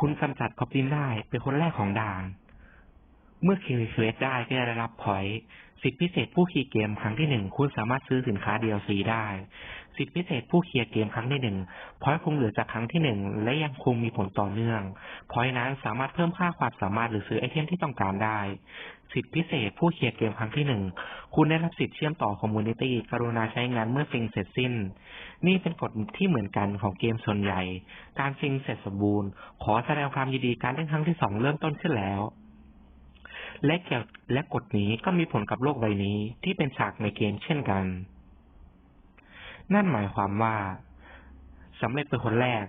คุณกำจัดกอบลินได้เป็นคนแรกของด่าน เมื่อเคลียร์เควสได้ก็จะได้รับพอยต์สิทธิพิเศษผู้ขี่เกมครั้งที่หนึ่งคุณสามารถซื้อสินค้า DLC ได้ สิทธิพิเศษผู้เคลียร์เกมครั้งที่หนึ่งพอยต์คงเหลือจากครั้งที่หนึ่งและยังคงมีผลต่อเนื่องพอยต์นั้นสามารถเพิ่มค่าความสามารถหรือซื้อไอเทมที่ต้องการได้ สิทธิพิเศษผู้เคลียร์เกมครั้งที่หนึ่งคุณได้รับสิทธิเชื่อมต่อคอมมูนิตี้กรุณาใช้งานเมื่อซิงเสร็จสิ้น นี่เป็นกฎที่เหมือนกันของเกมส่วนใหญ่ การซิงเสร็จสมบูรณ์ ขอแสดงความยินดีการเล่นครั้งที่สองเริ่มต้นขึ้นแล้วและเกี่ยวและกฎนี้ก็มีผลกับโลกใบนี้ที่เป็นฉากในเกมเช่นกัน นั่นหมายความว่าสำเร็จเป็นคนแรก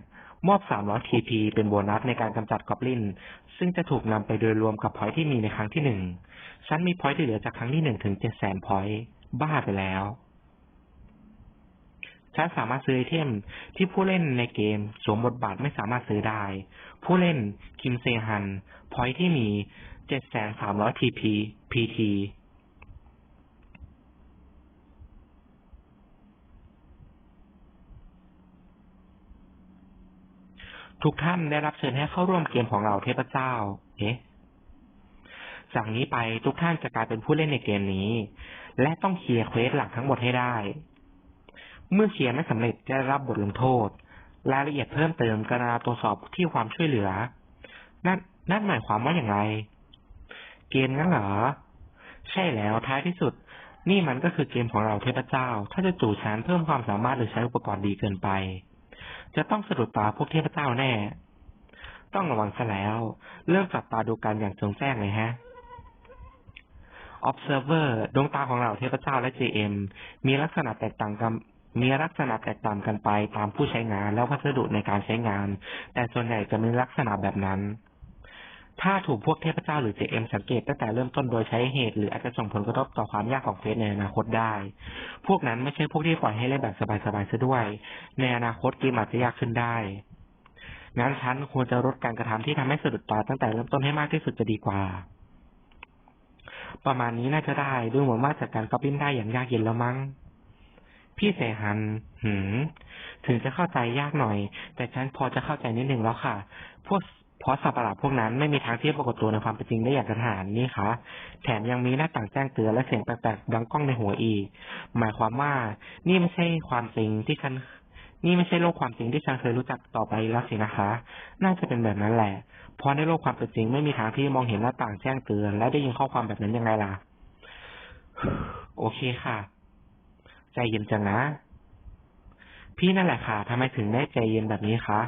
มอบ 300 TP เป็นโบนัสในการกำจัดกอบลิน ซึ่งจะถูกนำไปโดยรวมกับพอยที่มีในครั้งที่หนึ่งฉันมีพอยที่เหลือจากครั้งที่หนึ่งถึงเจ็ดแสนพอยบ้าไปแล้วฉันสามารถซื้อไอเทมที่ผู้เล่นในเกมสวมบทบาทไม่สามารถซื้อได้ ผู้เล่นคิมเซฮัน พอยที่มี 7,300 TP PT ทุกท่านได้รับเชิญให้เข้าร่วมเกมของเราเทพเจ้า เอ๊ะจากนี้ไปทุกท่านจะกลายเป็นผู้เล่นในเกมนี้ และต้องเคลียร์เควสหลักทั้งหมดให้ได้ เมื่อเคลียร์ไม่สำเร็จจะได้รับบทลงโทษ รายละเอียดเพิ่มเติมกรณาตรวจสอบที่ความช่วยเหลือ นั่นนั่นหมายความว่าอย่างไร เกมงั้นเหรอ ใช่แล้วท้ายที่สุด นี่มันก็คือเกมของเราเทพเจ้า ถ้าจะจู่ชานเพิ่มความสามารถหรือใช้อุปกรณ์ดีเกินไป จะต้องสะดุดตาพวกเทพเจ้าแน่ ต้องระวังซะแล้ว เริ่มจับตาดูกันอย่างจงแจ้งเลยฮะ Observer ดวงตาของเราเทพเจ้าและ JM มีลักษณะแตกต่างกันมีลักษณะแตกต่างกันไปตามผู้ใช้งานและวัสดุในการใช้งาน แต่ส่วนใหญ่จะมีลักษณะแบบนั้น ถ้าถูกพวกเทพเจ้าหรือ JM สังเกตตั้งแต่เริ่มต้นโดยใช้เหตุ หรืออาจจะส่งผลกระทบต่อความยากของเฟสในอนาคตได้ พวกนั้นไม่ใช่พวกที่ปล่อยให้เล่นแบบสบายๆซะด้วย ในอนาคตเกมอาจจะยากขึ้นได้งั้นฉันควรจะลดการกระทำที่ทำให้สะดุดตาตั้งแต่เริ่มต้นให้มากที่สุดจะดีกว่า ประมาณนี้น่าจะได้ดูเหมือนว่าจัดการก๊อปปิ้นได้อย่างยากเย็นแล้วมั้ง พี่เสหัน หืม ถึงจะเข้าใจยากหน่อย แต่ฉันพอจะเข้าใจนิดหนึ่งแล้วค่ะ พวก เพราะสัตว์ประหลาดพวกนั้นไม่มีทางที่จะปรากฏตัวในความเป็นจริงได้อย่างกระทันหันนี่คะแถมยังมีหน้าต่างแจ้งเตือนและเสียงแปลกๆดังก้องในหัวอีก หมายความว่านี่ไม่ใช่ความจริงที่ฉัน นี่ไม่ใช่โลกความจริงที่ฉันเคยรู้จักต่อไปแล้วสินะคะ น่าจะเป็นแบบนั้นแหละ เพราะในโลกความเป็นจริงไม่มีทางที่มองเห็นหน้าต่างแจ้งเตือน และได้ยินข้อความแบบนั้นยังไงล่ะ โอเคค่ะ ใจเย็นจังนะ พี่นั่นแหละค่ะทำไมถึงได้ใจเย็นแบบนี้คะ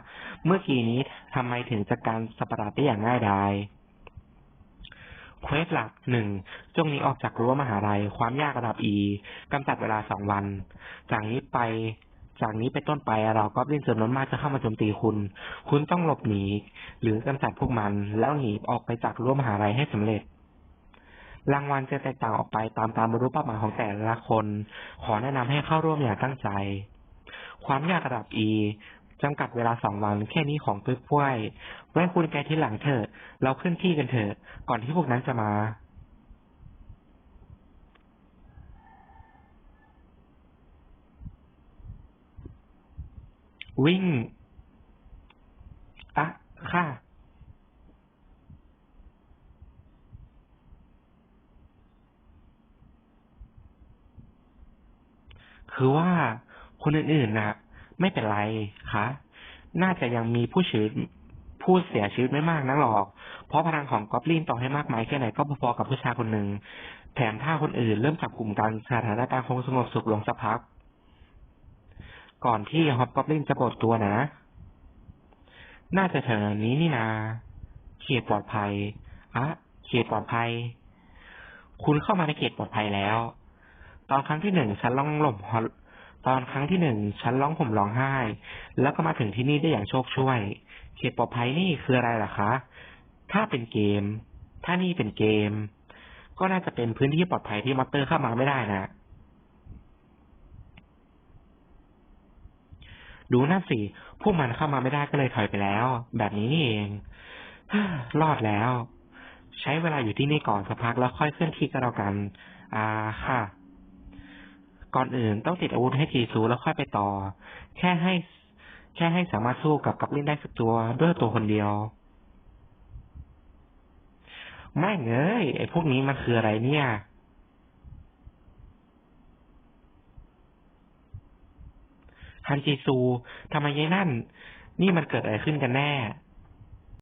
เมื่อกี้นี้ทำไมถึงจัดการสัประหลาดได้อย่างง่ายดายเควสหลักหนึ่งจงนี้ออกจากรั้วมหาลัย ความยากระดับ E กำจัดเวลาสองวัน จากนี้ไป จากนี้ไปต้นไปเราก็เล่นจำนวนมากจะเข้ามาโจมตีคุณ คุณต้องหลบหนี หรือกำจัดพวกมัน แล้วหนีออกไปจากรั้วมหาลัยให้สำเร็จ รางวัลจะแตกต่างออกไปตามตามบรรลุเป้าหมายของแต่ละคน ขอแนะนำให้เข้าร่วมอย่างตั้งใจ ความยากระดับ E จำกัดเวลาสองวันแค่นี้ของตุ้ยพ้วยไว้คุณแกที่หลังเถอะ เราขึ้นที่กันเถอะ ก่อนที่พวกนั้นจะมา วิ่งอะค่ะคือว่า คนอื่นๆนะไม่เป็นไรคะน่าจะยังมีผู้ชีวิตผู้เสียชีวิตไม่มากนักหรอก เพราะพลังของกอบลินต่อให้มากมายแค่ไหนก็พอๆกับผู้ชายคนหนึ่ง แถมถ้าคนอื่นเริ่มจับกลุ่มกันสถานการณ์คงสงบสุขลงสักพัก ก่อนที่ฮอบกอบลินจะปรากฏตัวนะ น่าจะแถวนี้นี่นา เขตปลอดภัย อะ เขตปลอดภัย คุณเข้ามาในเขตปลอดภัยแล้ว ตอนครั้งที่หนึ่งฉันร้องหลบ ตอนครั้งที่หนึ่งฉันร้องผมร้องไห้ แล้วก็มาถึงที่นี่ได้อย่างโชคช่วย เขตปลอดภัยนี่คืออะไรล่ะคะ ถ้าเป็นเกม ถ้านี่เป็นเกม ก็น่าจะเป็นพื้นที่ปลอดภัยที่มอเตอร์เข้ามาไม่ได้นะ ดูนั่นสิ พวกมันเข้ามาไม่ได้ก็เลยถอยไปแล้ว แบบนี้นี่เองรอดแล้ว ใช้เวลาอยู่ที่นี่ก่อนสักพักแล้วค่อยเคลื่อนที่กันเรากัน อ่าค่ะ ก่อนอื่นต้องติดอาวุธให้ทีซูแล้วค่อยไปต่อ แค่ให้ แค่ให้สามารถสู้กับกับลินได้สักตัวด้วยตัวคนเดียว ไม่เงยไอ้พวกนี้มันคืออะไรเนี่ยฮันจีซูทำไมยัยนั่น นี่มันเกิดอะไรขึ้นกันแน่